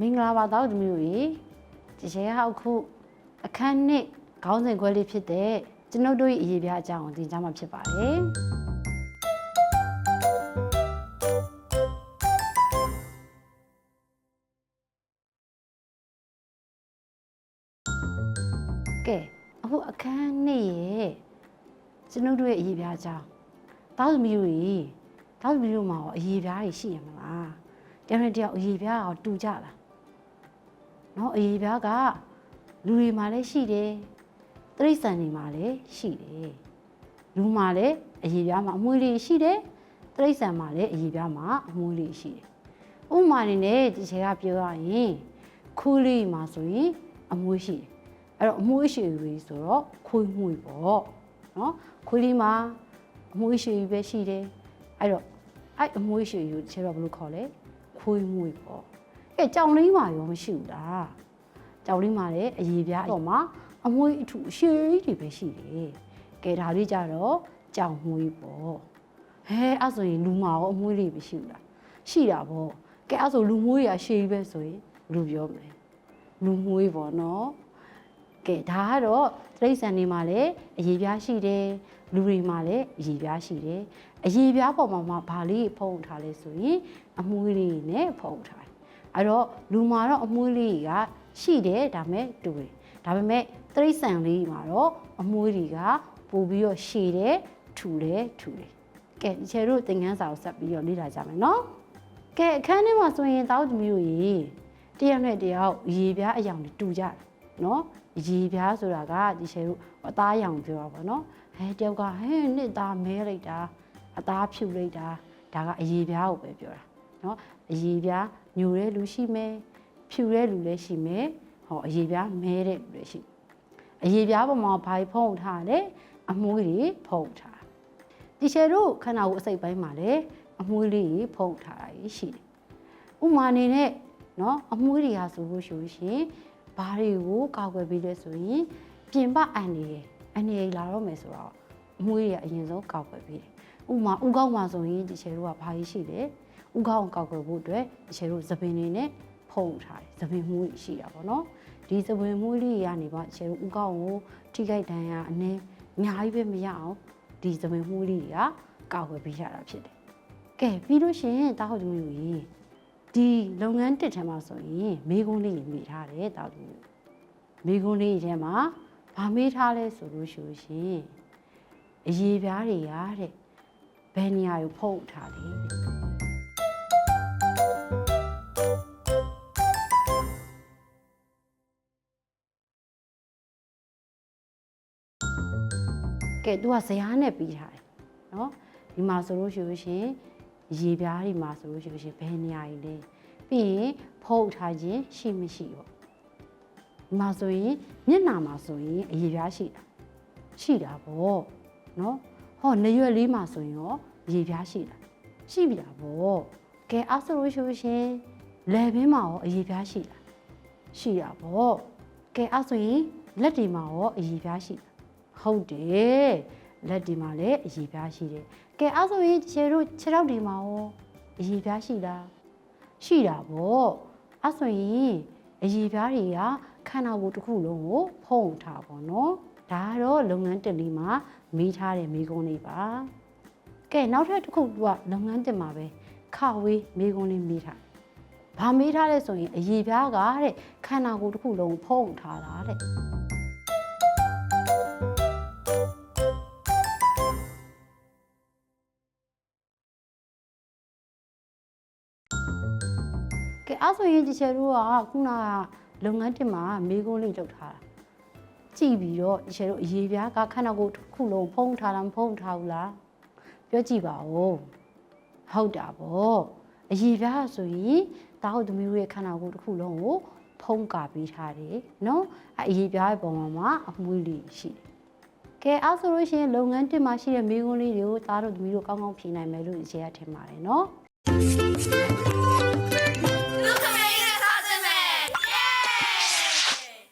မင်္ဂလာပါတော့သမီးတို့ရေဒီရှယ်ဟောက်ခုအခန်းနှစ်ခေါင်းစဉ်ခွဲလေးဖြစ်တဲ့ကျွန်ုပ်တို့ရဲ့အရေးပြအကြောင်းကိုသင်ကြားမှာဖြစ်ပါတယ်ကဲအခုအခန်းနှစ်ရဲ့ကျွန်ုပ်တို့ရဲ့အရေးပြအကြောင်းတောက်သမီးတို့ရေတောက်သမီးတို့မှာရောအရေးပြတွေရှိရမလားတယောက်နဲ့တယောက်အရေးပြရောတူကြလား เนาะအရေးပြားကလူတွေမှာလည်းရှိတယ်တိရစ္ဆာန်တွေမှာလည်းရှိတယ်လူမှာလည်းအရေးပြားမှာအမွှေးလေးရှိတယ်တိရစ္ဆာန်မှာလည်းအရေးပြားမှာအမွှေးလေးရှိတယ်ဥပမာနေနဲ့ဒီချေကပြောရရင်ခူးလေးမှာဆိုရင်အမွှေးရှိတယ်အဲ့တော့အမွှေးရှိပြီဆိုတော့ခွေးမွှေးပေါ့เนาะခွေးလေးမှာအမွှေးရှိပြီပဲရှိတယ်အဲ့တော့အဲ့အမွှေးရှိပြီကိုဒီချေတော့ဘယ်လိုခေါ်လဲခွေးမွှေးပေါ့ အဲကြောင်လေးမှာရောမရှိဘူးလားကြောင်လေးမှာလည်းအရေးပြားတော့မှာအမွှေးအထူအရှိကြီးတွေပဲရှိတယ်ကဲဒါလေးကြတော့ကြောင်မွှေးပေါ့ဟဲအဲ့ဆိုရင်လူမှာရောအမွှေးတွေမရှိဘူးလားရှိတာပေါ့ကဲအဲ့ဆိုလူမွှေးရအရှိကြီးပဲဆိုရင်လူပြောမလဲလူမွှေးပေါ့နော်ကဲဒါကတော့တိရစ္ဆာန်တွေမှာလည်းအရေးပြားရှိတယ်လူတွေမှာလည်းအရေးပြားရှိတယ်အရေးပြားပေါ်မှာမှဘာလေးဖုံးထားလဲဆိုရင်အမွှေးလေးနဲ့ဖုံးထားတယ် အဲ့တော့လူမှာတော့အမွှေးလေးတွေကရှိတယ်ဒါပေမဲ့တူတယ်ဒါပေမဲ့တရိษံလေးမှာတော့အမွှေးတွေကပို့ပြီးတော့ရှည်တယ်ထူတယ်ထူတယ်ကဲဒီချေတို့သင်ခန်းစာကိုဆက်ပြီးတော့လေ့လာကြမယ်နော်ကဲအခန်းထဲမှာဆိုရင်တောက်သမီးတို့ရေတယောက်နဲ့တယောက်ရေပြားအယောင်တွေတူကြတယ်နော်ရေပြားဆိုတာကဒီချေတို့အသားအယောင်ပြောတာပေါ့နော်ဟဲတယောက်ကဟဲနှစ်သားမဲလိုက်တာအသားဖြူလိုက်တာဒါကအရေပြားကိုပဲပြောတာနော်အရေပြား ညိုတဲ့လူရှိမယ်ဖြူတဲ့လူလည်းရှိမယ်ဟောအရေပြားမဲတဲ့လူလည်းရှိအရေပြားပေါ်မှာဘာဖုံးထားတယ်အမွှေးတွေဖုံးထားဒီချေတို့ခန္ဓာကိုယ်အစိတ်ပိုင်းမှာလည်းအမွှေးလေးတွေဖုံးထားတာရှိတယ်ဥမာအနေနဲ့နော်အမွှေးတွေဟာဆိုလို့ရှိရင်ဘာတွေကိုကောက်ွယ်ပြီးလဲဆိုရင်ပြင်ပအန်နေတယ်အန်နေလာတော့မယ်ဆိုတော့အမွှေးတွေကအရင်ဆုံးကောက်ွယ်ပြီးတယ်ဥမာဥကောက်မှာဆိုရင်ဒီချေတို့ကဘာကြီးရှိတယ် ဥကောင်းကောက်ွယ်ဖို့အတွက်အချေတို့သပင်တွေနဲ့ဖုံးထားတယ်သပင်မှုရှိတာပေါ့နော်ဒီသပင်မှုလေးကနေပါအချေတို့ဥကောင်းကိုထိခိုက်ဒဏ်ရာအနည်းအများကြီးပဲမရအောင်ဒီသပင်မှုလေးတွေကကောက်ွယ်ပေးရတာဖြစ်တယ်ကဲပြီးလို့ရှိရင်တာဟုတ်သမီးတို့ရေဒီလုပ်ငန်းတစ်ထဲမှာဆိုရင်မိကုန်းလေးတွေမိထားတယ်တာဟုတ်သမီးတို့မိကုန်းလေးထဲမှာဗာမေးထားလဲဆိုလို့ရှိရင်အရေးပြားတွေရတဲ့ဘယ်နေရာကိုဖုံးထားလဲ ကဲ तू ကဇရားနဲ့ပြီးထားတယ်နော်ဒီမှာဆိုလို့ရှိလို့ရှင်ရေပြားဒီမှာဆိုလို့ရှိလို့ရှင်ဘယ်နေရာကြီးလဲပြီးရင်ဖုတ်ထားခြင်းရှိမရှိပေါ့ဒီမှာဆိုရင်မျက်နှာမှာဆိုရင်အရေပြားရှိတာရှိတာပေါ့နော်ဟောနရွက်လေးမှာဆိုရင်ရောရေပြားရှိတာရှိပြီလားဗောကဲအဆလိုရှိရှင်လယ်ဘင်းမှာရောအရေပြားရှိလားရှိတာဗောကဲအဆိုရင်လက်တွေမှာရောအရေပြားရှိလား ဟုတ်တယ်လက်ဒီမှာလည်းအည်ပြားရှိတယ်ကဲအဲ့ဆိုရင်ခြေတို့ခြေထောက်ဒီမှာရောအည်ပြားရှိလားရှိတာပေါ့အဲ့ဆိုရင်အည်ပြားတွေကခန္ဓာကိုယ်တစ်ခုလုံးကိုဖုံးထားပါတော့ဒါကတော့လုပ်ငန်းတစ်လေးမှာမေးထားတဲ့မိကုံးလေးပါကဲနောက်ထပ်တစ်ခုကလုပ်ငန်းတစ်မှာပဲခဝေးမိကုံးလေးမေးထားဘာမေးထားလဲဆိုရင်အည်ပြားကတဲ့ခန္ဓာကိုယ်တစ်ခုလုံးဖုံးထားတာတဲ့ ကဲအဲ့ဆိုရင်ဒီချေတို့ကခုနကလုပ်ငန်းတင်မှာမေကုန်းလေးလုပ်ထားတာကြည့်ပြီးတော့ဒီချေတို့အရေးပြားကခန္ဓာကိုယ်တစ်ခုလုံးဖုံးထားလားမဖုံးထားဘူးလားပြောကြည့်ပါဦးဟုတ်တာဗောအရေးပြားဆိုရင်တာဟုတ်သမီးတို့ရဲ့ခန္ဓာကိုယ်တစ်ခုလုံးကိုဖုံးကာပေးထားတယ်နော်အဲ့အရေးပြားရဲ့ပုံမှာမှာအမွှေးလေးရှိတယ်ကဲအဲ့ဆိုလို့ရှိရင်လုပ်ငန်းတင်မှာရှိတဲ့မေကုန်းလေးတွေကိုတားတို့သမီးတို့ကောင်းကောင်းဖြေနိုင်မယ်လို့ဒီချေကထင်ပါတယ်နော် No,